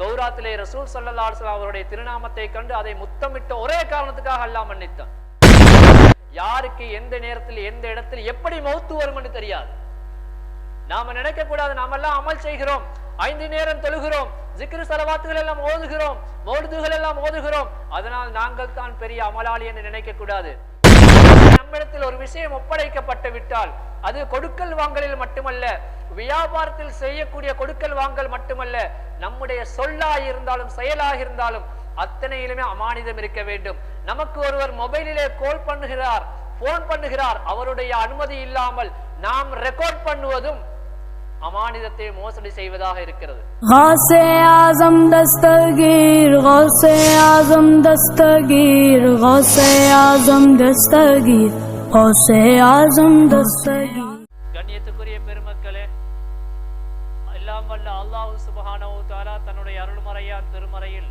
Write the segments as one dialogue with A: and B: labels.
A: தௌராத்திலே ரசூல் ஸல்லல்லாஹு அலைஹி அவருடைய திருநாமத்தை கண்டு அதை முத்தமிட்ட ஒரே காரணத்துக்காக அல்லாஹ் மன்னித்தான். யாருக்கு எந்த நேரத்தில் எந்த இடத்தில் எப்படி மௌத்து வரும் என்று தெரியாது. நாம நினைக்க கூடாது நாம எல்லாம் அமல் செய்கிறோம். ஐந்து நேரம் தொழுகிறோம். ஜிக்ரு சலவாத்துகள் எல்லாம் ஓதுகிறோம். மௌலுதுகள் எல்லாம் ஓதுகிறோம். அதனால் நாங்கள் தான் பெரிய அமலாளி என்று நினைக்க கூடாது நம்மிடத்தில் ஒரு விஷயம் ஒப்படைக்கப்பட்டு விட்டால் அது கொடுக்கல் வாங்கலில் மட்டுமல்ல வியாபாரத்தில் செய்யக்கூடிய கொடுக்கல் வாங்கல் மட்டுமல்ல நம்முடைய சொல்லாக இருந்தாலும் செயலாக இருந்தாலும் அத்தனையிலுமே அமானிதம் இருக்க வேண்டும். நமக்கு ஒருவர் மொபைலிலே கோல் பண்ணுகிறார் போன் பண்ணுகிறார் அவருடைய அனுமதி இல்லாமல் நாம் ரெக்கார்ட் பண்ணுவதும் அமானிதத்தை மோசடி செய்வதாக இருக்கிறது.
B: ஹாசே ஆசம் தஸ்தகீர் ஹாசே ஆசம் தஸ்தகீர் ஹாசே ஆசம் தஸ்தகீர்
A: கண்ணியத்துக்குரிய பெருமக்களே எல்லாம் வல்ல அல்லாஹு சுபஹானஹு தஆலா தன்னுடைய அருள்மறையார் திருமறையில்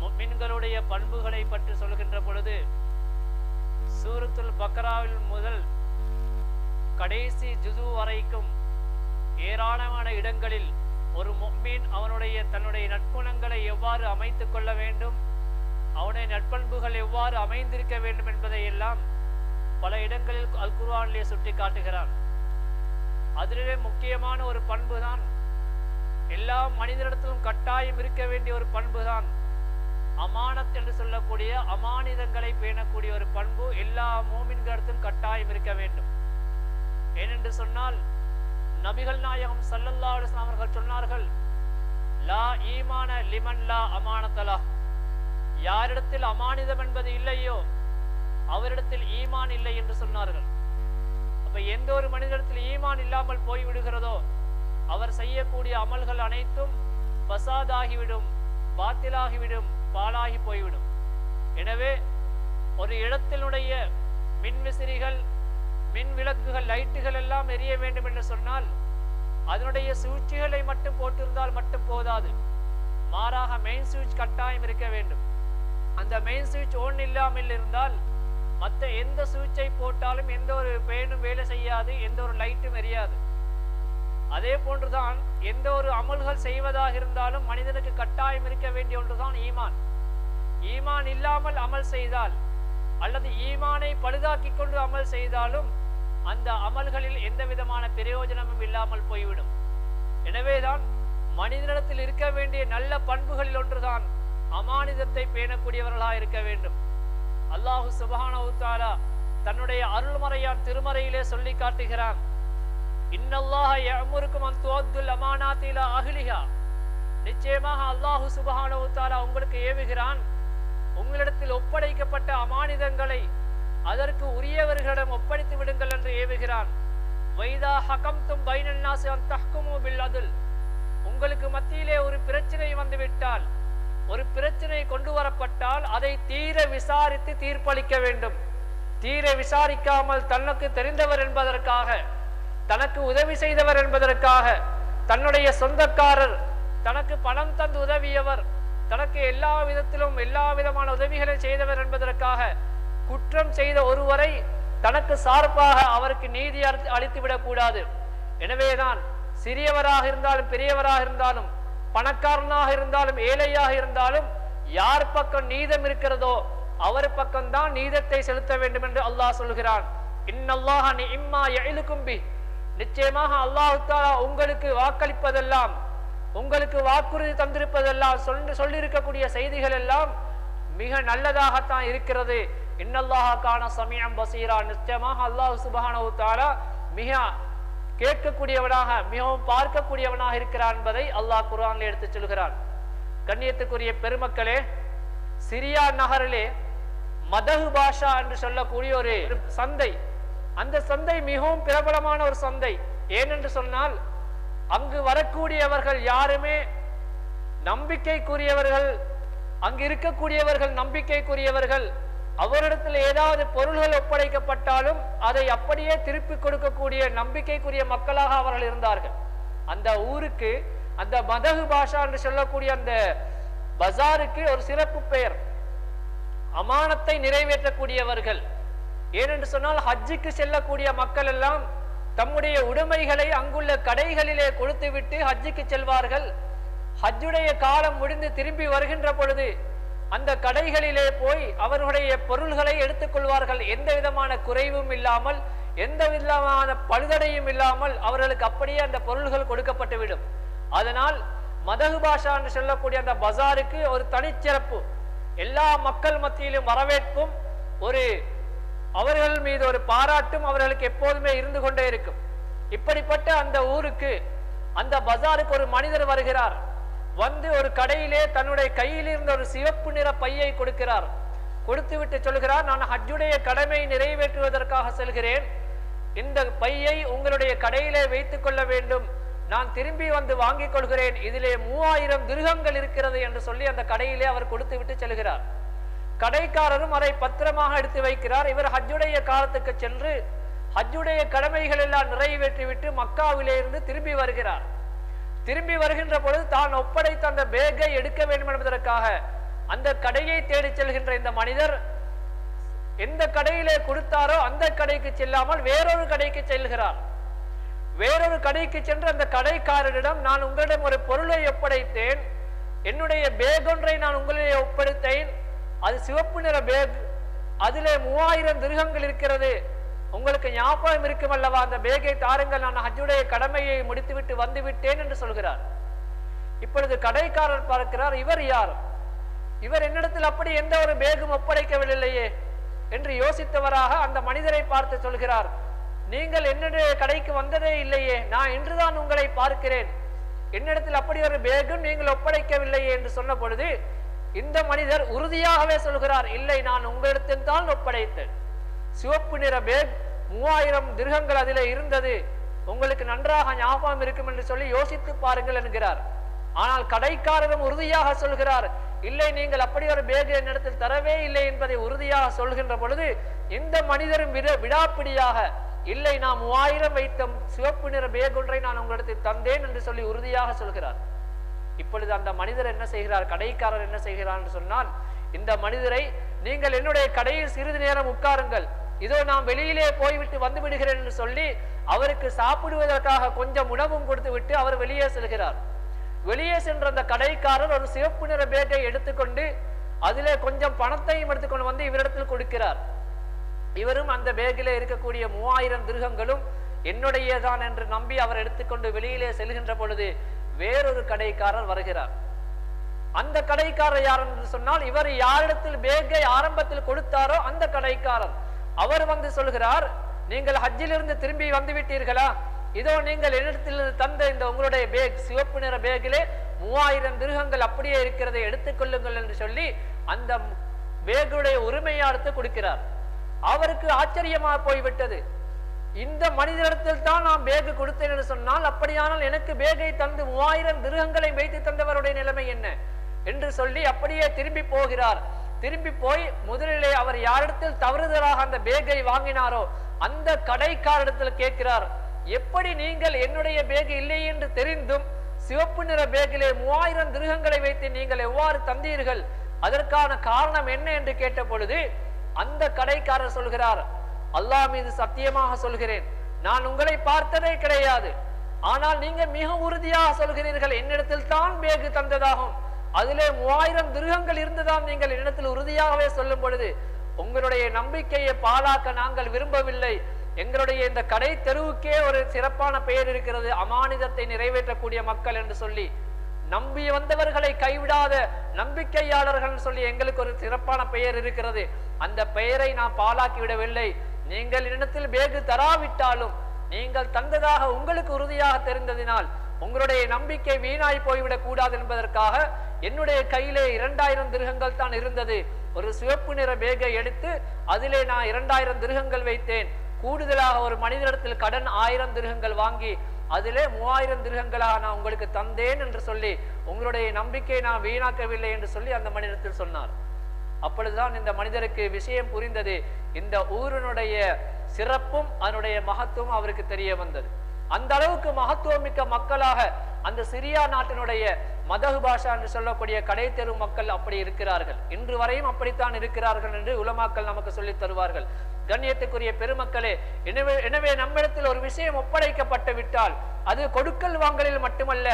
A: முஃமின்களுடைய பண்புகளை பற்றி சொல்கின்ற பொழுது சூரத்துல் பக்ராவில் முதல் கடைசி ஜுது வரைக்கும் ஏராளமான இடங்களில் ஒரு முஃமின் அவனுடைய தன்னுடைய நற்குணங்களை எவ்வாறு அமைத்துக் கொள்ள வேண்டும் அவனுடைய நட்பண்புகள் எவ்வாறு அமைந்திருக்க வேண்டும் என்பதை எல்லாம் பல இடங்களில் அல் குர்வானிலே சுட்டி காட்டுகிறான் அதிலே முக்கியமான ஒரு பண்பு தான் எல்லா மனிதரிடத்திலும் கட்டாயம் இருக்க வேண்டிய ஒரு பண்பு தான் அமானத் என்று சொல்லக்கூடிய அமானிதங்களை பேணக்கூடிய ஒரு பண்பு எல்லா மூமின்களிடத்திலும் கட்டாயம் இருக்க வேண்டும். ஏனென்று சொன்னால் நபிகள் நாயகம் சல்லல்லா அலைஹி அவர்கள் சொன்னார்கள் லா ஈமான லிமன் லா அமானத்தலா. யாரிடத்தில் அமானிதம் என்பது இல்லையோ அவரிடத்தில் ஈமான் இல்லை என்று சொன்னார்கள். அப்ப எந்த ஒரு மனிதரிடத்தில் ஈமான் இல்லாமல் போய் விடுகிறதோ அவர் செய்யக்கூடிய அமல்கள் அனைத்தும் பசாதாகிவிடும் பாத்திலாகிவிடும் பாழாகி போய்விடும். எனவே ஒரு இடத்தினுடைய மின் விசிறிகள் மின் விளக்குகள் லைட்டுகள் எல்லாம் எரிய வேண்டும் என்று சொன்னால் அதனுடைய சுவிட்சுகளை மட்டும் போட்டிருந்தால் மட்டும் போதாது. மாறாக மெயின் சுவிட்ச் கட்டாயம் இருக்க வேண்டும். அந்த மெயின் சுவிட்ச் ஓன் இல்லாமல் இருந்தால் மற்ற எந்த சுவிட்சை போட்டாலும் எந்த ஒரு பேனும் வேலை செய்யாது எந்த ஒரு லைட்டும் எரியாது. அதே போன்றுதான் எந்த ஒரு அமல்கள் செய்வதாக இருந்தாலும் மனிதனுக்கு கட்டாயம் இருக்க வேண்டிய ஒன்றுதான் ஈமான். ஈமான் இல்லாமல் அமல் செய்தால் அல்லது ஈமானை பழுதாக்கி கொண்டு அமல் செய்தாலும் அந்த அமல்களில் எந்த விதமான பிரயோஜனமும் இல்லாமல் போய்விடும். எனவேதான் மனிதனிடத்தில் இருக்க வேண்டிய நல்ல பண்புகளில் ஒன்றுதான் அமானிதத்தை பேணக்கூடியவர்களாக இருக்க வேண்டும். அல்லாஹு சுபஹானவுத்தாலா தன்னுடைய அருள்மறையான் திருமறையிலே சொல்லி காட்டுகிறான். இன்னல்லாஹ யஅமுருக்கும் அன் துஅத்துல் அமானாத்தி இலா அஹ்லிஹா. நிச்சயமாக அல்லாஹு சுபஹானவுத்தாலா உங்களுக்கு ஏவுகிறான். உங்களிடத்தில் ஒப்படைக்கப்பட்ட அமானிதங்களை அதற்கு உரியவர்களிடம் ஒப்படைத்து விடுங்கள் என்று ஏவுகிறான். வைதா ஹகம்தும் பைனன் நாசி அன் தஹ்குமு பில் அதுல். உங்களுக்கு மத்தியிலே ஒரு பிரச்சனை வந்துவிட்டால் ஒரு பிரச்சனை கொண்டு வரப்பட்டால் அதை தீர விசாரித்து தீர்ப்பளிக்க வேண்டும். தீர விசாரிக்காமல் தனக்கு தெரிந்தவர் என்பதற்காக தனக்கு உதவி செய்தவர் என்பதற்காக தன்னுடைய சொந்தக்காரர் தனக்கு பணம் தந்து உதவியவர் தனக்கு எல்லா விதத்திலும் எல்லா விதமான உதவிகளை செய்தவர் என்பதற்காக குற்றம் செய்த ஒருவரை தனக்கு சார்பாக அவருக்கு நீதி அளித்துவிடக் அளித்து விடக்கூடாது. எனவேதான் சிறியவராக இருந்தாலும் பெரியவராக இருந்தாலும் பணக்காரனாக இருந்தாலும் ஏழையாக இருந்தாலும் யார் பக்கம் நீதம் இருக்கிறதோ அவர் பக்கம்தான் நீதத்தை செலுத்த வேண்டும் என்று அல்லாஹ் சொல்கிறான். இன்னல்லாஹ நிம்மா யஇலுக்கும் நிச்சயமாக அல்லாஹ் உங்களுக்கு வாக்களிப்பதெல்லாம் உங்களுக்கு வாக்குறுதி தந்திருப்பதெல்லாம் சொல்லி சொல்லியிருக்கக்கூடிய செய்திகள் எல்லாம் மிக நல்லதாகத்தான் இருக்கிறது. இன்னல்லாஹ காண சமயம் பசீரா. நிச்சயமாக அல்லாஹ் சுப்ஹானஹு தஆலா மிக கேட்கக்கூடியவனாக மிகவும் பார்க்கக்கூடியவனாக இருக்கிறான் என்பதை அல்லாஹ் குர்ஆனில் எடுத்துச் சொல்கிறான். கண்ணியத்துக்குரிய பெருமக்களே சிரியா நகரிலே மதகு பாஷா என்று சொல்லக்கூடிய ஒரு சந்தை. அந்த சந்தை மிகவும் பிரபலமான ஒரு சந்தை. ஏனென்று சொன்னால் அங்கு வரக்கூடியவர்கள் யாருமே நம்பிக்கைக்குரியவர்கள் அங்கு இருக்கக்கூடியவர்கள் நம்பிக்கைக்குரியவர்கள் அவரிடத்தில் ஏதாவது பொருள்கள் ஒப்படைக்கப்பட்டாலும் அதை அப்படியே திருப்பி கொடுக்கக்கூடிய நம்பிக்கைக்குரிய மக்களாக அவர்கள் இருந்தார்கள். அந்த ஊருக்கு அந்த மதகு பாஷா என்று சொல்லக்கூடிய அந்த பஜாருக்கு ஒரு சிறப்பு பெயர். அமானத்தை நிறைவேற்றக்கூடியவர்கள். ஏனென்று சொன்னால் ஹஜ்ஜுக்கு செல்லக்கூடிய மக்கள் எல்லாம் தம்முடைய உடைமைகளை அங்குள்ள கடைகளிலே கொடுத்துவிட்டு ஹஜ்ஜுக்கு செல்வார்கள். ஹஜ்ஜுடைய காலம் முடிந்து திரும்பி வருகின்ற பொழுது அந்த கடைகளிலே போய் அவர்களுடைய பொருள்களை எடுத்துக்கொள்வார்கள். எந்த விதமான குறைவும் இல்லாமல் எந்த விதமான பழுதடையும் இல்லாமல் அவர்களுக்கு அப்படியே அந்த பொருள்கள் கொடுக்கப்பட்டுவிடும் அதனால் மதகு பாஷா என்று சொல்லக்கூடிய அந்த பஜாருக்கு ஒரு தனிச்சிறப்பு. எல்லா மக்கள் மத்தியிலும் வரவேற்பும் ஒரு அவர்கள் மீது ஒரு பாராட்டும் அவர்களுக்கு எப்போதுமே இருந்து கொண்டே இருக்கும். இப்படிப்பட்ட அந்த ஊருக்கு அந்த பஜாருக்கு ஒரு மனிதர் வருகிறார். வந்து ஒரு கடையிலே தன்னுடைய கையில் இருந்த ஒரு சிவப்பு நிற பையை கொடுக்கிறார். கொடுத்துவிட்டு சொல்கிறார் நான் ஹஜ்ஜுடைய கடமை நிறைவேற்றுவதற்காக செல்கிறேன். இந்த பையை உங்களுடைய கடையிலே வைத்துக் கொள்ள வேண்டும். நான் திரும்பி வந்து வாங்கிக் கொள்கிறேன். இதிலே மூவாயிரம் திருகங்கள் இருக்கிறது என்று சொல்லி அந்த கடையிலே அவர் கொடுத்து விட்டு செல்கிறார். கடைக்காரரும் அதை பத்திரமாக எடுத்து வைக்கிறார். இவர் ஹஜ்ஜுடைய காலத்துக்கு சென்று ஹஜ்ஜுடைய கடமைகள் எல்லாம் நிறைவேற்றிவிட்டு மக்காவிலே இருந்து திரும்பி வருகிறார். திரும்பி வருகின்ற பொழுது தான் ஒப்படைத்த அந்த பேகை எடுக்க வேண்டும் என்பதற்காக அந்த கடையை தேடி செல்கின்ற இந்த மனிதர் எந்த கடையிலே கொடுத்தாரோ அந்த கடைக்கு செல்லாமல் வேறொரு கடைக்கு செல்கிறார். வேறொரு கடைக்கு சென்று அந்த கடைக்காரரிடம் நான் உங்களிடம் ஒரு பொருளை ஒப்படைத்தேன். என்னுடைய பேகொன்றை நான் உங்களிடையே ஒப்படைத்தேன். அது சிவப்பு நிற பேக். அதிலே மூவாயிரம் திருகங்கள் இருக்கிறது. உங்களுக்கு ஞாபகம் இருக்கும் அல்லவா? அந்த பேகை தாருங்கள். நான் ஹஜ்ஜுடைய கடமையை முடித்துவிட்டு வந்து விட்டேன் என்று சொல்கிறார். இப்பொழுது கடைக்காரர் பார்க்கிறார் இவர் யார்? இவர் என்னிடத்தில் அப்படி எந்த ஒரு பேகும் ஒப்படைக்கவில்லையே? என்று யோசித்தவராக அந்த மனிதரை பார்த்து சொல்கிறார் நீங்கள் என்னுடைய கடைக்கு வந்ததே இல்லையே. நான் இன்றுதான் உங்களை பார்க்கிறேன். என்னிடத்தில் அப்படி ஒரு பேகும் நீங்கள் ஒப்படைக்கவில்லையே. என்று சொன்ன பொழுது இந்த மனிதர் உறுதியாகவே சொல்கிறார் இல்லை நான் உங்களிடத்தில் தான் ஒப்படைத்தேன். சிவப்பு நிற பேக் மூவாயிரம் திருகங்கள் அதில் இருந்தது. உங்களுக்கு நன்றாக ஞாபகம் இருக்கும் என்று சொல்லி யோசித்து பாருங்கள் என்கிறார். ஆனால் கடைக்காரரும் உறுதியாக சொல்கிறார் இல்லை நீங்கள் அப்படி ஒரு பேக் என்னிடத்தில் தரவே இல்லை என்பதை உறுதியாக சொல்கின்ற பொழுது இந்த மனிதரும் விட விடாப்பிடியாக இல்லை நான் மூவாயிரம் வைத்த சிவப்பு நிற பேக் ஒன்றை நான் உங்களிடத்தில் தந்தேன் என்று சொல்லி உறுதியாக சொல்கிறார். இப்பொழுது அந்த மனிதர் என்ன செய்கிறார்? கடைக்காரர் என்ன செய்கிறார் என்று சொன்னால் இந்த மனிதரை நீங்கள் என்னுடைய கடையில் சிறிது நேரம் உட்காருங்கள். இதோ நாம் வெளியிலே போய்விட்டு வந்து விடுகிறேன் என்று சொல்லி அவருக்கு சாப்பிடுவதற்காக கொஞ்சம் உணவும் கொடுத்து விட்டு அவர் வெளியே செல்கிறார். வெளியே சென்ற அந்த கடைக்காரர் ஒரு சிவப்பு நிற பேக்கை எடுத்துக்கொண்டு அதிலே கொஞ்சம் பணத்தையும் எடுத்துக்கொண்டு வந்து இவரிடத்தில் கொடுக்கிறார். இவரும் அந்த பேக்கிலே இருக்கக்கூடிய மூவாயிரம் திருகங்களும் என்னுடையதான் என்று நம்பி அவர் எடுத்துக்கொண்டு வெளியிலே செல்கின்ற பொழுது வேறொரு கடைக்காரர் வருகிறார். அந்த கடைக்காரர் யார் என்று சொன்னால் இவர் யாரிடத்தில் பேக்கை ஆரம்பத்தில் கொடுத்தாரோ அந்த கடைக்காரர். அவர் வந்து சொல்கிறார் நீங்கள் ஹஜ்ஜிலிருந்து திரும்பி வந்து விட்டீர்களா இதோ நீங்கள் என்னிடத்தில் தந்த இந்த உங்களுடைய பேக் சிவப்பு நிற பேக்கிலே மூவாயிரம் திருகங்கள் அப்படியே இருக்கிறதை எடுத்துக்கொள்ளுங்கள் என்று சொல்லி அந்த பேகுடைய உரிமையாளத்தை கொடுக்கிறார். அவருக்கு ஆச்சரியமாக போய்விட்டது. இந்த மனிதனிடத்தில் தான் நான் பேகு கொடுத்தேன் என்று சொன்னால் அப்படியானால் எனக்கு பேகை தந்து மூவாயிரம் திருகங்களை வைத்து தந்தவருடைய நிலைமை என்ன? என்று சொல்லி அப்படியே திரும்பி போகிறார். திரும்பி போய் முதலிலே அவர் யாரிடத்தில் தவறுதலாக அந்த பேகை வாங்கினாரோ அந்த கடைக்காரிடத்தில் கேட்கிறார் எப்படி நீங்கள் என்னுடைய பேகு இல்லை என்று தெரிந்தும் சிவப்பு நிற பேகிலே மூவாயிரம் திருகங்களை வைத்து நீங்கள் எவ்வாறு தந்தீர்கள்? அதற்கான காரணம் என்ன? என்று கேட்ட பொழுது அந்த கடைக்காரர் சொல்கிறார் அல்லாஹ் மீது சத்தியமாக சொல்கிறேன் நான் உங்களை பார்த்ததே கிடையாது. ஆனால் நீங்க மிக உறுதியாக சொல்கிறீர்கள் என்னிடத்தில் தான் பேகு தந்ததாகும். அதிலே மூவாயிரம் திருகங்கள் இருந்ததாம் நீங்கள் என்னிடத்தில் உறுதியாகவே சொல்லும் பொழுது உங்களுடைய நம்பிக்கையை பாழாக்க நாங்கள் விரும்பவில்லை. எங்களுடைய இந்த கடை தெருவுக்கே ஒரு சிறப்பான பெயர் இருக்கிறது அமானிதத்தை நிறைவேற்றக்கூடிய மக்கள் என்று சொல்லி. நம்பி வந்தவர்களை கைவிடாத நம்பிக்கையாளர்கள் சொல்லி எங்களுக்கு ஒரு சிறப்பான பெயர் இருக்கிறது. அந்த பெயரை நாம் பாழாக்கி விடவில்லை. நீங்கள் இடத்தில் பேகு தராவிட்டாலும் நீங்கள் தந்ததாக உங்களுக்கு உறுதியாக தெரிந்ததினால் உங்களுடைய நம்பிக்கை வீணாய் போய்விடக் கூடாது என்பதற்காக என்னுடைய கையிலே இரண்டாயிரம் திருகங்கள் தான் இருந்தது. ஒரு சிவப்பு நிற பேகை எடுத்து அதிலே நான் இரண்டாயிரம் திருகங்கள் வைத்தேன். கூடுதலாக ஒரு மனிதனிடத்தில் கடன் ஆயிரம் திருகங்கள் வாங்கி அதிலே மூவாயிரம் திருகங்களாக நான் உங்களுக்கு தந்தேன் என்று சொல்லி உங்களுடைய நம்பிக்கையை நான் வீணாக்கவில்லை என்று சொல்லி அந்த மனிதத்தில் சொன்னார். அப்பொழுதுதான் இந்த மனிதருக்கு விஷயம் புரிந்தது. இந்த ஊரினுடைய சிறப்பும் அதனுடைய மகத்துவம் அவருக்கு தெரிய வந்தது. அந்த அளவுக்கு மகத்துவமிக்க மக்களாக அந்த சிரியா நாட்டினுடைய மதகு பாஷா என்று சொல்லக்கூடிய கடை தெரு மக்கள் அப்படி இருக்கிறார்கள். இன்று வரையும் அப்படித்தான் இருக்கிறார்கள் என்று உலமாக்கள் நமக்கு சொல்லித் தருவார்கள். கண்ணியத்துக்குரிய பெருமக்களே எனவே எனவே நம்மிடத்தில் ஒரு விஷயம் ஒப்படைக்கப்பட்டு விட்டால் அது கொடுக்கல் வாங்கலில் மட்டுமல்ல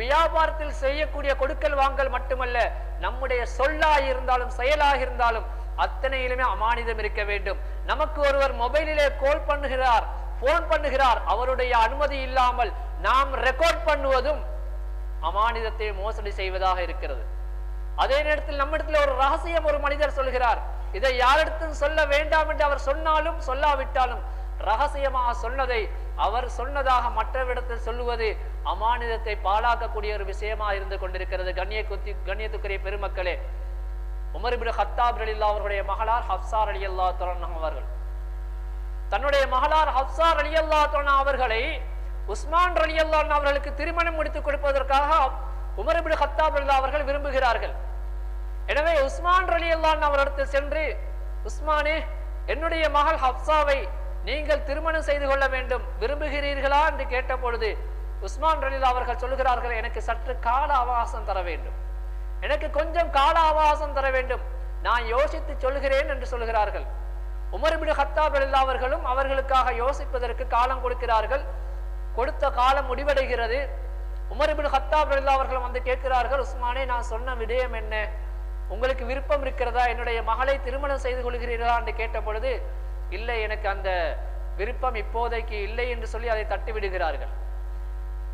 A: வியாபாரத்தில் செய்யக்கூடிய கொடுக்கல் வாங்கல் மட்டுமல்ல நம்முடைய சொல்லாக இருந்தாலும் செயலாக இருந்தாலும் அத்தனையிலுமே அமானிதம் இருக்க வேண்டும். நமக்கு ஒருவர் மொபைலிலே கோல் பண்ணுகிறார். போன் பண்ணுகிறார். அவருடைய அனுமதி இல்லாமல் நாம் ரெக்கார்ட் பண்ணுவதும் அமானிதத்தை மோசடி செய்வதாக இருக்கிறது. அதே நேரத்தில் நம்மிடத்தில் ஒரு ரகசியம் ஒரு மனிதர் சொல்கிறார். இதை யாரிடத்தும் சொல்ல வேண்டாம் என்று அவர் சொன்னாலும் சொல்லாவிட்டாலும் ரகசியமாக சொன்னதை அவர் சொன்னதாக மற்றவிடத்தில் சொல்லுவது அமானிதத்தை பாழாக்கக்கூடிய ஒரு விஷயமா இருந்து கொண்டிருக்கிறது. கண்ணிய குத்தி கண்ணியத்துக்குரிய பெருமக்களே உமர்பு ஹத்தாப் ரலில்லா அவர்களுடைய மகளார் ஹப்சார் அலி அல்லா அவர்கள் தன்னுடைய மகளார் ஹப்சார் அலி அல்லா அவர்களை உஸ்மான் அலி அல்லா அவர்களுக்கு திருமணம் முடித்துக் கொடுப்பதற்காக உமரபின் ஹத்தாப் அல்லா அவர்கள் விரும்புகிறார்கள். எனவே உஸ்மான் அலி அல்லான் அவரிடத்தில் சென்று உஸ்மானே என்னுடைய மகள் ஹப்சாவை நீங்கள் திருமணம் செய்து கொள்ள வேண்டும் விரும்புகிறீர்களா? என்று கேட்ட பொழுது உஸ்மான் ரலிலா அவர்கள் சொல்லுகிறார்கள் எனக்கு சற்று கால அவகாசம் தர வேண்டும். எனக்கு கொஞ்சம் கால அவகாசம் தர வேண்டும். நான் யோசித்து சொல்கிறேன் என்று சொல்கிறார்கள் உமர் ஹத்தா ஹத்தாப் அவர்களுக்காக யோசிப்பதற்கு காலம் கொடுக்கிறார்கள். கொடுத்த காலம் முடிவடைகிறது. உமர் ஹத்தா ஹத்தாப் வந்து கேட்கிறார்கள் உஸ்மானே நான் சொன்ன விடயம் என்ன? உங்களுக்கு விருப்பம் இருக்கிறதா? என்னுடைய மகளை திருமணம் செய்து கொள்கிறீர்களா? என்று கேட்ட பொழுது இல்லை எனக்கு அந்த விருப்பம் இப்போதைக்கு இல்லை என்று சொல்லி அதை தட்டி விடுகிறார்கள்.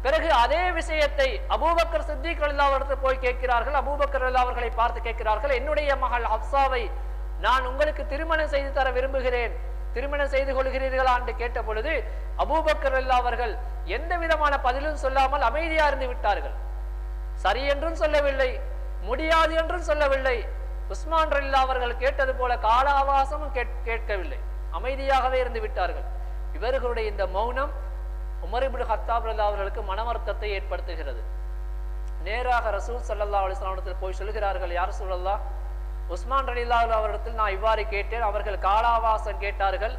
A: பிறகு அதே விஷயத்தை அபூபக்கர் சித்திக் அவரிடத்தில் போய் கேட்கிறார்கள். அபூபக்கர் ரலியல்லாஹு அவர்களை பார்த்து கேட்கிறார்கள் என்னுடைய மகள் ஹப்சாவை நான் உங்களுக்கு திருமணம் செய்து தர விரும்புகிறேன். திருமணம் செய்து கொள்கிறீர்களா என்று கேட்ட பொழுது அபூபக்கர் அவர்கள் எந்த விதமான பதிலும் சொல்லாமல் அமைதியா இருந்து விட்டார்கள். சரி என்றும் சொல்லவில்லை முடியாது என்றும் சொல்லவில்லை. உஸ்மான் ரல்லா அவர்கள் கேட்டது போல கால அவகாசமும் கேட்- கேட்கவில்லை. அமைதியாகவே இருந்து விட்டார்கள். இவர்களுடைய இந்த மௌனம் உமரிபுல் ஹத்தாப் அல்லா அவர்களுக்கு மனவர்த்தத்தை ஏற்படுத்துகிறது. நேராக ரசூல் சல்லா அலிஸ்லாமத்தில் போய் சொல்கிறார்கள் யார் சொல்லலாம் உஸ்மான் ரலில்லா அவரிடத்தில் நான் இவ்வாறு கேட்டேன். அவர்கள் காலாவாசம் கேட்டார்கள்.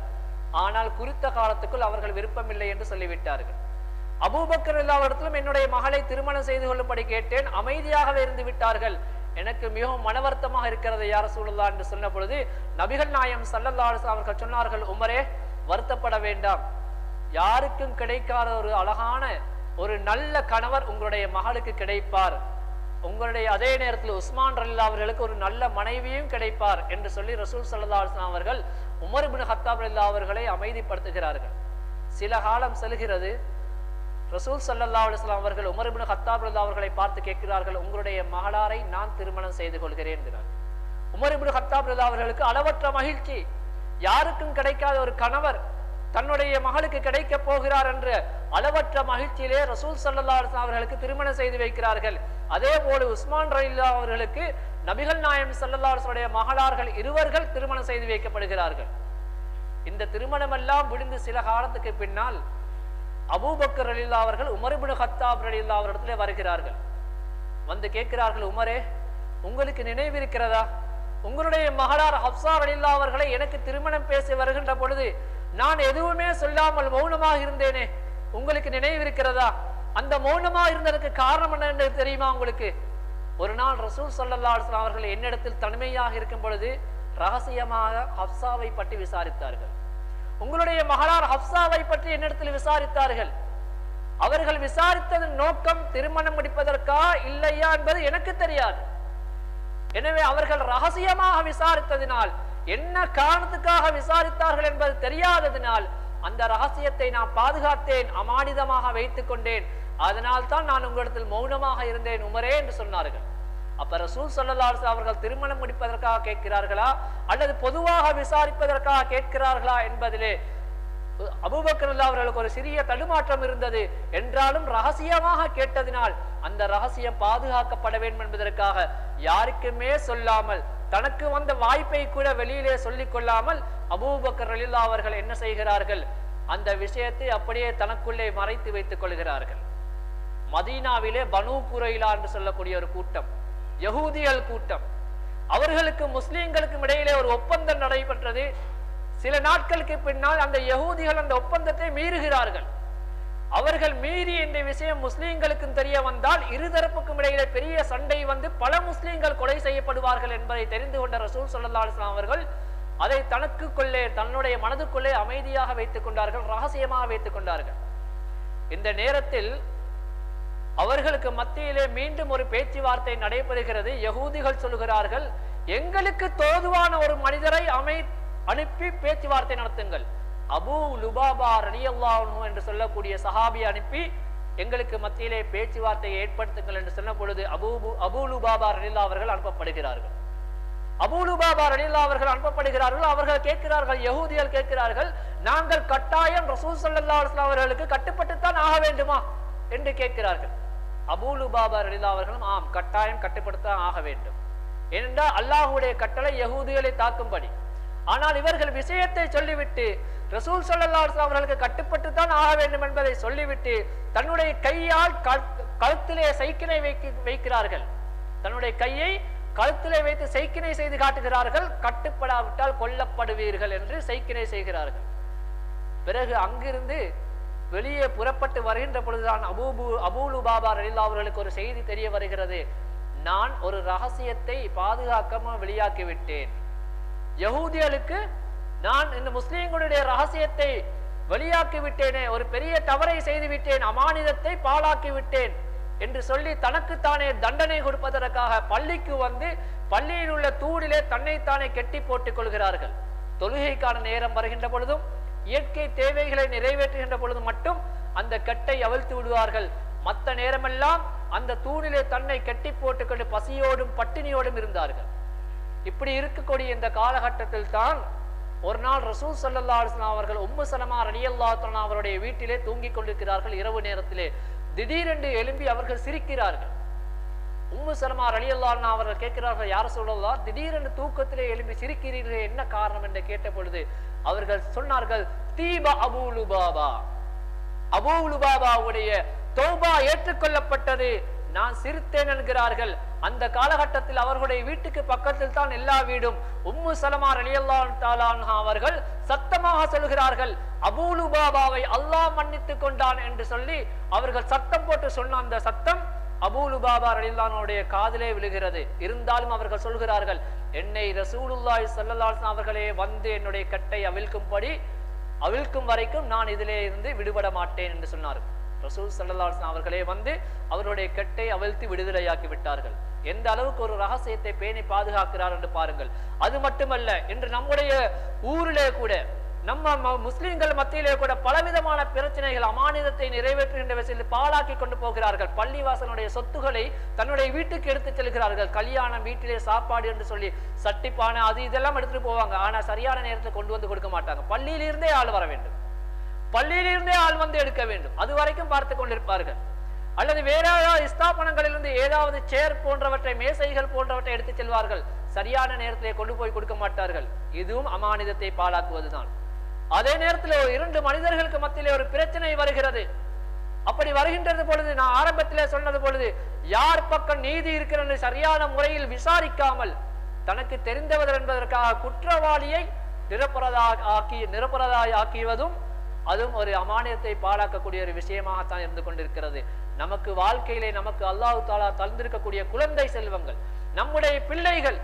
A: ஆனால் குறித்த காலத்துக்குள் அவர்கள் விருப்பமில்லை என்று சொல்லிவிட்டார்கள். அபூபக்கர் எல்லாவற்றிலும் என்னுடைய மகளை திருமணம் செய்து கொள்ளும்படி கேட்டேன். அமைதியாகவே இருந்து விட்டார்கள். எனக்கு மிகவும் மனவர்த்தமாக இருக்கிறது யார் சூழலா என்று சொன்ன பொழுது நபிகள் நாயம் சல்லல்லா அவர்கள் சொன்னார்கள் உமரே வருத்தப்பட வேண்டாம். யாருக்கும் கிடைக்காத ஒரு அழகான ஒரு நல்ல கணவர் உங்களுடைய மகளுக்கு கிடைப்பார். உங்களுடைய அதே நேரத்தில் உஸ்மான் ரலில்லா அவர்களுக்கு ஒரு நல்ல மனைவியும் கிடைப்பார் என்று சொல்லி ரசூல் சல்லா அலுவலாம் அவர்கள் உமர் பின் ஹத்தாப் ரல்லா அவர்களை அமைதிப்படுத்துகிறார்கள். சில காலம் செல்கிறது. ரசூல் சல்லல்லா அலுவலாம் அவர்கள் உமர் பின் ஹத்தாப் ரலில்லா அவர்களை பார்த்து கேட்கிறார்கள் உங்களுடைய மகளாரை நான் திருமணம் செய்து கொள்கிறேன் என்கிறார் உமர் பின் ஹத்தாப் ரலியல்லாஹு அவர்களுக்கு அளவற்ற மகிழ்ச்சி. யாருக்கும் கிடைக்காத ஒரு கணவர் தன்னுடைய மகளுக்கு கிடைக்க போகிறார் என்ற அளவற்ற மகிழ்ச்சியிலே ரசூல் சல்லல்லாஹு அவர்களுக்கு திருமணம் செய்து வைக்கிறார்கள். அதே போல உஸ்மான் ரயில்லா அவர்களுக்கு நபிகள் நாயம் சல்லல்லாஹு மகளார்கள் இருவர்கள் திருமணம் செய்து வைக்கப்படுகிறார்கள். இந்த திருமணம் எல்லாம் முடிந்து சில காலத்துக்கு பின்னால் அபூபக்கர் ரலில்லா அவர்கள் உமர்புனு ஹத்தாப் ரலில்லா அவரிடத்துல வருகிறார்கள். வந்து கேட்கிறார்கள் உமரே உங்களுக்கு நினைவிருக்கிறதா உங்களுடைய மகளார் ஹப்சா ரலில்லா அவர்களை எனக்கு திருமணம் பேசி வருகின்ற பொழுது நான் எதுவுமே சொல்லாமல் மௌனமாக இருந்தேனே. உங்களுக்கு நினைவிருக்கிறதா? அந்த மௌனமாக இருந்ததற்கு காரணம் என்ன தெரியுமா உங்களுக்கு? ஒரு நாள் ரசூல் ஸல்லல்லாஹு அலைஹி அவர்கள் என்னிடத்தில் தனிமையாக இருக்கும் பொழுது ரகசியமாக ஹப்சாவை பற்றி விசாரித்தார்கள். உங்களுடைய மகளார் ஹப்சாவை பற்றி என்னிடத்தில் விசாரித்தார்கள். அவர்கள் விசாரித்ததன் நோக்கம் திருமணம் முடிப்பதற்கா இல்லையா என்பது எனக்கு தெரியாது. எனவே அவர்கள் ரகசியமாக விசாரித்ததினால் என்ன காரணத்துக்காக விசாரித்தார்கள் என்பது தெரியாததினால் அந்த ரகசியத்தை நான் பாதுகாத்தேன் அமானிதமாக வைத்துக் கொண்டேன். அதனால் தான் நான் உங்களிடத்தில் மௌனமாக இருந்தேன் உமரே என்று சொன்னார்கள். அப்ப ரசூல் ஸல்லல்லாஹு அவர்கள் திருமணம் முடிப்பதற்காக கேட்கிறார்களா? அல்லது பொதுவாக விசாரிப்பதற்காக கேட்கிறார்களா என்பதிலே அபுபக்கர்லா அவர்களுக்கு ஒரு சிறிய தடுமாற்றம் இருந்தது. என்றாலும் ரகசியமாக கேட்டதினால் அந்த ரகசியம் பாதுகாக்கப்பட வேண்டும் என்பதற்காக யாருக்குமே சொல்லாமல் தனக்கு வந்த வாய்ப்பை கூட வெளியிலே சொல்லிக் கொள்ளாமல் அபூபக்கர் அலில்லா அவர்கள் என்ன செய்கிறார்கள்? அந்த விஷயத்தை அப்படியே தனக்குள்ளே மறைத்து வைத்துக் கொள்கிறார்கள். மதீனாவிலே பனு குரைலா என்று சொல்லக்கூடிய ஒரு கூட்டம் யகூதியல் கூட்டம். அவர்களுக்கு முஸ்லீம்களுக்கும் இடையிலே ஒரு ஒப்பந்தம் நடைபெற்றது. சில நாட்களுக்கு பின்னால் அந்த யகூதிகள் அந்த ஒப்பந்தத்தை மீறுகிறார்கள். அவர்கள் மீறி இந்த விஷயம் முஸ்லீம்களுக்கும் தெரிய வந்தால் இருதரப்புக்கும் இடையிலே பெரிய சண்டை வந்து பல முஸ்லீம்கள் கொலை செய்யப்படுவார்கள் என்பதை தெரிந்து கொண்ட ரசூல் ஸல்லல்லாஹு அவர்கள் அதை தனக்குள்ளே தன்னுடைய மனதுக்குள்ளே அமைதியாக வைத்துக் கொண்டார்கள் ரகசியமாக வைத்துக் கொண்டார்கள். இந்த நேரத்தில் அவர்களுக்கு மத்தியிலே மீண்டும் ஒரு பேச்சுவார்த்தை நடைபெறுகிறது. யகூதிகள் சொல்கிறார்கள் எங்களுக்கு தோதுவான ஒரு மனிதரை அமை அனுப்பி பேச்சுவார்த்தை நடத்துங்கள். அபூ லுபாபா என்று சொல்லக்கூடிய சஹாபி அனுப்பி எங்களுக்கு மத்தியிலே பேச்சுவார்த்தையை ஏற்படுத்துங்கள் என்று சொன்ன பொழுது அபூபு அபூலு பாபா ரலில்லா அவர்கள் அனுப்பப்படுகிறார்கள். அபூலுபாபா ரலில்லா அவர்கள் அனுப்பப்படுகிறார்கள் அவர்கள் கேட்கிறார்கள் யகூதியல் கேட்கிறார்கள் நாங்கள் கட்டாயம் ரசூல் ஸல்லல்லாஹு அலைஹி அவர்களுக்கு கட்டுப்பட்டுத்தான் ஆக வேண்டுமா? என்று கேட்கிறார்கள். அபூலுபாபா ரலில்லா அவர்களும் ஆம் கட்டாயம் கட்டுப்படுத்தான் ஆக வேண்டும். ஏனென்றால் அல்லாஹுடைய கட்டளை யகூதிகளை தாக்கும்படி. ஆனால் இவர்கள் விஷயத்தை சொல்லிவிட்டு ரசூல் ஸல்லல்லாஹு அவர்களுக்கு கட்டுப்பட்டு தான் ஆக வேண்டும் என்பதை சொல்லிவிட்டு தன்னுடைய கையால் கழுத்திலே சைக்கினை வைக்க வைக்கிறார்கள். தன்னுடைய கையை கழுத்திலே வைத்து சைக்கினை செய்து காட்டுகிறார்கள். கட்டுப்படாவிட்டால் கொல்லப்படுவீர்கள் என்று சைக்கினை செய்கிறார்கள். பிறகு அங்கிருந்து வெளியே புறப்பட்டு வருகின்ற பொழுதுதான் அபூபு அபூலு பாபா ரலில்லா அவர்களுக்கு ஒரு செய்தி தெரிய வருகிறது. நான் ஒரு ரகசியத்தை பாதுகாக்கமாக வெளியாக்கி விட்டேன் நான் இந்த முஸ்லீம்களுடைய ரகசியத்தை வெளியாக்கி விட்டேனே ஒரு பெரிய தவறை செய்து விட்டேன் அமானிதத்தை பாழாக்கி விட்டேன் என்று சொல்லி தனக்குத்தானே தண்டனை கொடுப்பதற்காக பள்ளிக்கு வந்து பள்ளியில் உள்ள தூணிலே தன்னைத்தானே கெட்டி போட்டுக் கொள்கிறார்கள். தொழுகைக்கான நேரம் வருகின்ற பொழுதும் இயற்கை தேவைகளை நிறைவேற்றுகின்ற பொழுது மட்டும் அந்த கட்டை அவிழ்த்து விடுவார்கள். மற்ற நேரமெல்லாம் அந்த தூணிலே தன்னை கெட்டி போட்டுக்கொண்டு பசியோடும் பட்டினியோடும் இருந்தார்கள். இப்படி இருக்கக்கூடிய இந்த காலகட்டத்தில் தான் ஒரு நாள் ரசூல் சல்லா அலுவலாம் அவர்கள் உம்மு சலமா ரலியல்லாஹு அல்லாத்தனா அவருடைய வீட்டிலே தூங்கிக் கொண்டிருக்கிறார்கள் இரவு நேரத்திலே. திடீரென்று எழும்பி அவர்கள் சிரிக்கிறார்கள். உம்மு சலமா ரலியல்லாஹு அன்ஹா அவர்கள் கேட்கிறார்கள் யார் சொல்லலாம் திடீரென்று தூக்கத்திலே எழும்பி சிரிக்கிறீர்கள் என்ன காரணம்? என்று கேட்ட பொழுது அவர்கள் சொன்னார்கள் தீப அபூலு பாபா அபூ பாபாவுடைய தௌபா ஏற்றுக்கொள்ளப்பட்டது. நான் சிரித்தேன் என்கிறார்கள். அந்த காலகட்டத்தில் அவர்களுடைய வீட்டுக்கு பக்கத்தில் தான் எல்லா வீடும். உம்மு சலமா ரலியல்லாஹு அவர்கள் சத்தமாக சொல்கிறார்கள். அபூலு பாபாவை அல்லாஹ் மன்னித்துக் கொண்டான் என்று சொல்லி அவர்கள் சத்தம் போட்டு சொன்ன அந்த சத்தம் அபூலு பாபா ரலியல்லாஹுடைய காதிலே விழுகிறது. இருந்தாலும் அவர்கள் சொல்கிறார்கள் என்னை ரசூலுல்லாய் ஸல்லல்லாஹு அவர்களே வந்து என்னுடைய கட்டை அவிழ்க்கும்படி அவிழ்க்கும் வரைக்கும் நான் இதிலே இருந்து விடுபட மாட்டேன் என்று சொன்னார்கள். ரசூல் ஸல்லல்லாஹு அவர்களே வந்து அவருடைய கெட்டை அவிழ்த்து விடுதலையாக்கி விட்டார்கள். எந்த அளவுக்கு ஒரு ரகசியத்தை பேணி பாதுகாக்கிறார் என்று பாருங்கள். அது மட்டுமல்ல இன்று நம்முடைய ஊரிலே கூட நம்ம ம- முஸ்லிம்கள் மத்தியிலே கூட பலவிதமான பிரச்சனைகள் அமானிதத்தை நிறைவேற்றுகின்ற விஷயத்தில் பாழாக்கி கொண்டு போகிறார்கள். பள்ளிவாசனுடைய சொத்துக்களை தன்னுடைய வீட்டுக்கு எடுத்து செல்கிறார்கள். கல்யாணம் வீட்டிலே சாப்பாடு என்று சொல்லி சட்டிப்பானை அது இதெல்லாம் எடுத்துட்டு போவாங்க. ஆனா சரியான நேரத்தில் கொண்டு வந்து கொடுக்க மாட்டாங்க. பள்ளியிலிருந்தே ஆள் வர வேண்டும். பள்ளியிலிருந்தே ஆள் வந்து எடுக்க வேண்டும். அது வரைக்கும் பார்த்து கொண்டிருப்பார்கள். அல்லது வேற ஏதாவது ஸ்தாபனங்களிலிருந்து ஏதாவது சேர் போன்றவற்றை மேசைகள் போன்றவற்றை எடுத்து செல்வார்கள். சரியான நேரத்திலே கொண்டு போய் கொடுக்க மாட்டார்கள். இதுவும் அமானிதத்தை பாழாக்குவதுதான். அதே நேரத்தில் ஒரு இரண்டு மனிதர்களுக்கு மத்தியிலே ஒரு பிரச்சனை வருகிறது. அப்படி வருகின்றது பொழுது நான் ஆரம்பத்திலே சொன்னது பொழுது யார் பக்கம் நீதி இருக்கிறது சரியான முறையில் விசாரிக்காமல் தனக்கு தெரிந்தவர் என்பதற்காக குற்றவாளியை நிரப்பரதா ஆக்கி நிரப்பரதாய் ஆக்கியதும் அதுவும் ஒரு அமானியத்தை பாழாக்கக்கூடிய ஒரு விஷயமாகத்தான் இருந்து கொண்டிருக்கிறது. நமக்கு வாழ்க்கையிலே நமக்கு அல்லாஹு தாலா தந்திருக்கக்கூடிய குழந்தை செல்வங்கள் நம்முடைய பிள்ளைகள்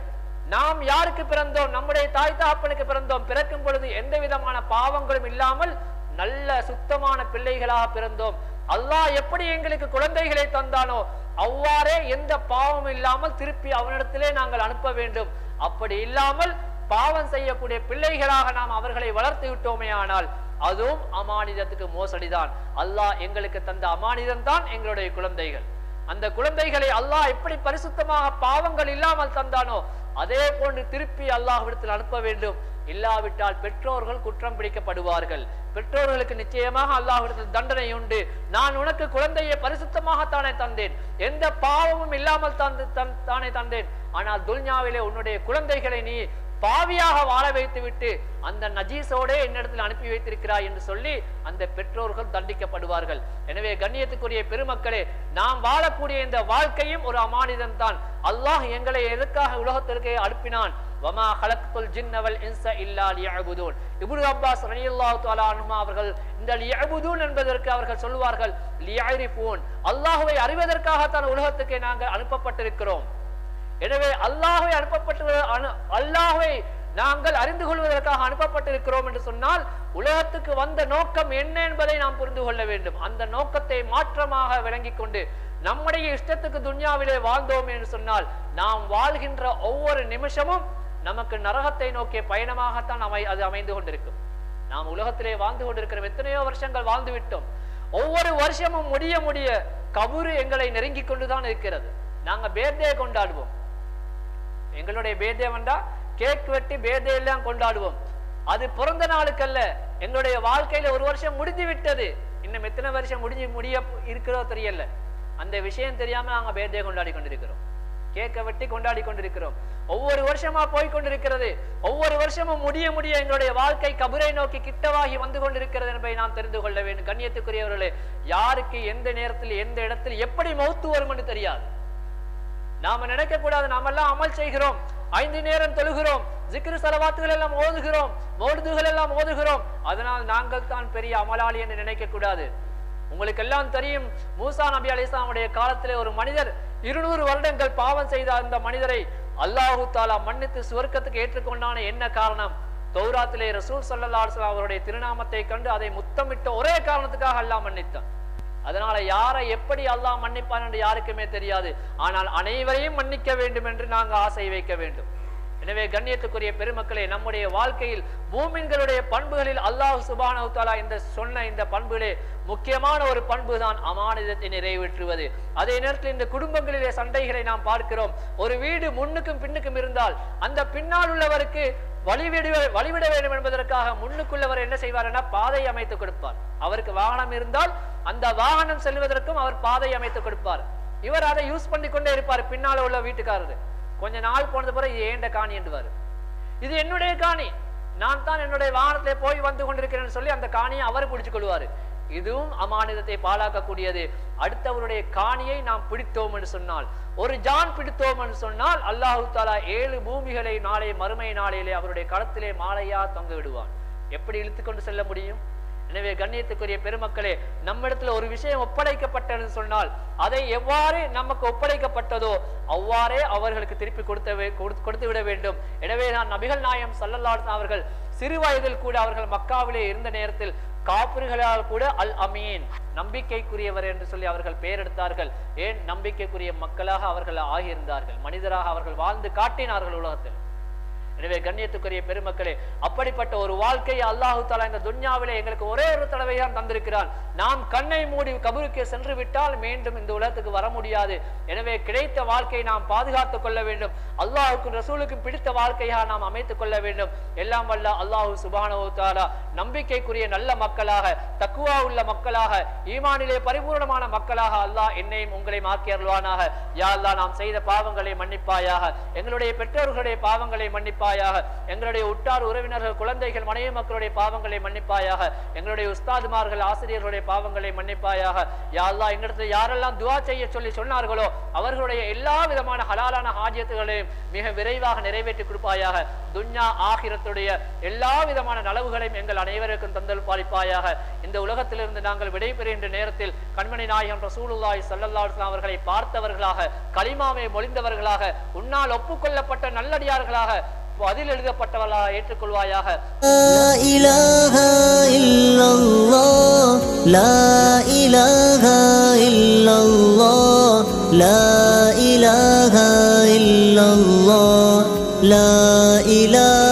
A: நாம் யாருக்கு பிறந்தோம் நம்முடைய தாய் தகப்பனுக்கு பிறந்தோம் பிறக்கும் பொழுது எந்த விதமான பாவங்களும் இல்லாமல் நல்ல சுத்தமான பிள்ளைகளாக பிறந்தோம். அல்லாஹ் எப்படி எங்களுக்கு குழந்தைகளை தந்தானோ அவ்வாறே எந்த பாவமும் இல்லாமல் திருப்பி அவனிடத்திலே நாங்கள் அனுப்ப வேண்டும். அப்படி இல்லாமல் பாவம் செய்யக்கூடிய பிள்ளைகளாக நாம் அவர்களை வளர்த்து விட்டோமே ஆனால் அதுவும் அமானிதத்துக்கு மோசடிதான். அல்லாஹ் எங்களுக்கு தந்த அமானிதம் தான் எங்களுடைய குழந்தைகள். அந்த குழந்தைகளை அல்லாஹ் எப்படி பரிசுத்தமாக பாவங்கள் இல்லாமல் தந்தானோ அதே போன்று திருப்பி அல்லாஹ்விடத்தில் அனுப்ப வேண்டும். இல்லாவிட்டால் பெற்றோர்கள் குற்றம் பிடிக்கப்படுவார்கள். பெற்றோர்களுக்கு நிச்சயமாக அல்லாஹ்விடத்தில் தண்டனை உண்டு. நான் உனக்கு குழந்தையை பரிசுத்தமாகத்தானே தந்தேன். எந்த பாவமும் இல்லாமல் தந்து தன் தானே தந்தேன். ஆனால் துல்ஞாவிலே உன்னுடைய குழந்தைகளை நீ பாவியாக வாழ வைத்து விட்டு அந்த நஜீஸோடே என்னிடத்தில் அனுப்பி வைத்திருக்கிறாய் என்று சொல்லி அந்த பெற்றோர்கள் தண்டிக்கப்படுவார்கள். எனவே கண்ணியத்துக்குரிய பெருமக்களே நாம் வாழக்கூடிய இந்த வாழ்க்கையும் ஒரு அமானிதம் தான் அல்லாஹ் எங்களை எதற்காக உலகத்திற்கு அனுப்பினான்? வமா ஹலக்துல் ஜின்னவல் இன்ச இல்லா லியஅபுதூன். இப்னு அப்பாஸ் ரலியல்லாஹு தஆலா அவர்கள் இந்த லியபுதூன் என்பதற்கு அவர்கள் சொல்வார்கள் லியரிஃபூன் அல்லாஹ்வை அறிவதற்காகத்தான் உலகத்துக்கு நாங்கள் அனுப்பப்பட்டிருக்கிறோம். எனவே அல்லாஹை அனுப்பப்பட்டு அனு- நாங்கள் அறிந்து கொள்வதற்காக அனுப்பப்பட்டிருக்கிறோம் என்று சொன்னால் உலகத்துக்கு வந்த நோக்கம் என்ன என்பதை நாம் புரிந்து கொள்ள வேண்டும். அந்த நோக்கத்தை மாற்றமாக விளங்கிக் கொண்டு நம்முடைய இஷ்டத்துக்கு துன்யாவிலே வாழ்ந்தோம் என்று சொன்னால் நாம் வாழ்கின்ற ஒவ்வொரு நிமிஷமும் நமக்கு நரகத்தை நோக்கிய பயணமாகத்தான் அமை அது அமைந்து கொண்டிருக்கும். நாம் உலகத்திலே வாழ்ந்து கொண்டிருக்கிறோம் எத்தனையோ வருஷங்கள் வாழ்ந்து விட்டோம். ஒவ்வொரு வருஷமும் முடிய முடிய கபூரு எங்களை நெருங்கி கொண்டுதான் இருக்கிறது. நாங்கள் பேர்தே கொண்டாடுவோம். எங்களுடைய பேர்தே வந்தா கேக் வெட்டி பேதையெல்லாம் எல்லாம் கொண்டாடுவோம். அது பிறந்த நாளுக்கல்ல. எங்களுடைய வாழ்க்கையில ஒரு வருஷம் முடிஞ்சு விட்டது. இன்னும் எத்தனை வருஷம் முடிஞ்சு முடிய இருக்கிறதோ தெரியல. அந்த விஷயம் தெரியாம நாங்க பேதையை கொண்டாடி கொண்டிருக்கிறோம். கேக்க வெட்டி கொண்டாடி கொண்டிருக்கிறோம். ஒவ்வொரு வருஷமா போய் கொண்டிருக்கிறது. ஒவ்வொரு வருஷமும் முடிய முடிய எங்களுடைய வாழ்க்கை கபரை நோக்கி கிட்டவாகி வந்து கொண்டிருக்கிறது என்பதை நாம் தெரிந்து கொள்ள வேண்டும். கண்ணியத்துக்குரியவர்களே யாருக்கு எந்த நேரத்தில் எந்த இடத்தில் எப்படி மௌத்து வரும் என்று தெரியாது. நாம நினைக்க கூடாது நாம எல்லாம் அமல் செய்கிறோம். ஐந்து நேரம் தொழுகிறோம். ஜிக்ரு செலவாத்துகள் எல்லாம் ஓதுகிறோம். மௌதுகள் எல்லாம் ஓதுகிறோம். அதனால் நாங்கள் தான் பெரிய அமலாளி என்று நினைக்க கூடாது உங்களுக்கு எல்லாம் தெரியும் மூசா நபி அலிஸ்லாமுடைய காலத்திலே ஒரு மனிதர் இருநூறு வருடங்கள் பாவம் செய்த அந்த மனிதரை அல்லாஹு தாலா மன்னித்து சுவர்க்கத்துக்கு ஏற்றுக்கொண்டான என்ன காரணம்? தௌராத்திலே ரசூல் சல்லா அவருடைய திருநாமத்தை கண்டு அதை முத்தமிட்ட ஒரே காரணத்துக்காக அல்லாஹ் மன்னித்தான். அதனால யாரை எப்படி அல்லாஹ் மன்னிப்பான் என்று யாருக்குமே தெரியாது. ஆனால் அனைவரையும் மன்னிக்க வேண்டும் என்று நாங்கள் ஆசை வைக்க வேண்டும். எனவே கண்ணியத்துக்குரிய பெருமக்களே நம்முடைய வாழ்க்கையில் பூமின்களுடைய பண்புகளில் அல்லாஹ் சுபானஹு இந்த சொன்ன இந்த பண்புகளே முக்கியமான ஒரு பண்பு தான் அமானிதத்தை நிறைவேற்றுவது. அதே நேரத்தில் இந்த குடும்பங்களிலே சண்டைகளை நாம் பார்க்கிறோம். ஒரு வீடு முன்னுக்கும் பின்னுக்கும் இருந்தால் அந்த பின்னால் உள்ளவருக்கு வழிவிட வழிவிட வேண்டும் என்பதற்காக முன்னுக்குள்ளவர் என்ன செய்வார்னா பாதை அமைத்து கொடுப்பார். அவருக்கு வாகனம் இருந்தால் அந்த வாகனம் செல்வதற்கும் அவர் பாதை அமைத்து கொடுப்பார். இவர் அதை யூஸ் பண்ணி கொண்டே இருப்பார் பின்னால உள்ள வீட்டுக்காரர். கொஞ்ச நாள் போனது பிறகு இது ஏண்ட காணி என்றுவாரு. இது என்னுடைய காணி. நான் தான் என்னுடைய வாகனத்திலே போய் வந்து கொண்டிருக்கிறேன்னு சொல்லி அந்த காணியை அவர் பிடிச்சு கொள்வாரு. இதுவும் அமானிதத்தை பாழாக்கக்கூடியது. அடுத்தவருடைய காணியை நாம் பிடித்தோம் என்று சொன்னால் ஒரு ஜான் பிடித்தோம் என்று சொன்னால் அல்லாஹு தாலா ஏழு பூமிகளை நாளை மறுமை நாளையிலே அவருடைய களத்திலே மாலையா தொங்க விடுவான். எப்படி இழுத்துக்கொண்டு செல்ல முடியும்? எனவே கண்ணியத்துக்குரிய பெருமக்களே நம்மிடத்துல ஒரு விஷயம் ஒப்படைக்கப்பட்டது சொன்னால் அதை எவ்வாறு நமக்கு ஒப்படைக்கப்பட்டதோ அவ்வாறே அவர்களுக்கு திருப்பி கொடுத்த கொடுத்து விட வேண்டும். எனவே நான் நபிகள் நாயம் சல்லல்லா அவர்கள் சிறு வயதில் கூட அவர்கள் மக்காவிலே இருந்த நேரத்தில் காப்பிர்களால் கூட அல் அமீன் நம்பிக்கைக்குரியவர் என்று சொல்லி அவர்கள் பெயர் எடுத்தார்கள் ஏன் நம்பிக்கைக்குரிய மக்களாக அவர்கள் ஆகியிருந்தார்கள்? மனிதராக அவர்கள் வாழ்ந்து காட்டினார்கள் உலகத்தில். எனவே கண்ணியத்துக்குரிய பெருமக்களே அப்படிப்பட்ட ஒரு வாழ்க்கையை அல்லாஹு தாலா இந்த துன்யாவிலே எங்களுக்கு ஒரே ஒரு தடவை தான் தந்திருக்கிறான். நாம் கண்ணை மூடி கபருக்கே சென்று விட்டால் மீண்டும் இந்த உலகத்துக்கு வர முடியாது. எனவே கிடைத்த வாழ்க்கையை நாம் பாதுகாத்துக் கொள்ள வேண்டும். அல்லாஹுக்கும் ரசூலுக்கும் பிடித்த வாழ்க்கையாக நாம் அமைத்துக் கொள்ள வேண்டும். எல்லாம் வல்ல அல்லாஹு சுபானு தாலா நம்பிக்கைக்குரிய நல்ல மக்களாக தக்குவா உள்ள மக்களாக ஈமானிலே பரிபூர்ணமான மக்களாக அல்லாஹ் என்னையும் உங்களையும் ஆக்கி அருள்வானாக. யா அல்லாஹ் நாம் செய்த பாவங்களை மன்னிப்பாயாக. எங்களுடைய பெற்றோர்களுடைய பாவங்களை மன்னிப்பாயாக. எங்களுடைய உற்றார் உறவினர்கள் குழந்தைகள் மனைவி மக்களுடைய பாவங்களை மன்னிப்பாயாக. எங்களுடைய உஸ்தாதுமார்கள் ஆசிரியர்களுடைய பாவங்களை மன்னிப்பாயாக. யா எங்களிடத்தில் யாரெல்லாம் துவா செய்ய சொல்லி சொன்னார்களோ அவர்களுடைய எல்லா விதமான ஹலாலான ஆஜியத்துகளையும் மிக விரைவாக நிறைவேற்றி கொடுப்பாயாக. துன்யா ஆகிரத்துடைய எல்லா விதமான நலவுகளையும் எங்கள் அனைவருக்கும் தந்தல் பாலிப்பாயாக. இந்த உலகத்திலிருந்து நாங்கள் விடைபெறுகின்ற நேரத்தில் கண்மணி நாயகம் ரசூலுல்லாய் ஸல்லல்லாஹு அவர்களை பார்த்தவர்களாக களிமாவை மொழிந்தவர்களாக உன்னால் ஒப்புக்கொள்ளப்பட்ட நல்லடியார்களாக அதில் எழுதப்பட்டவளா ஏற்றுக்கொள்வாயாக.
C: லா இலாஹா இல்லல்லாஹ் லா இலாஹா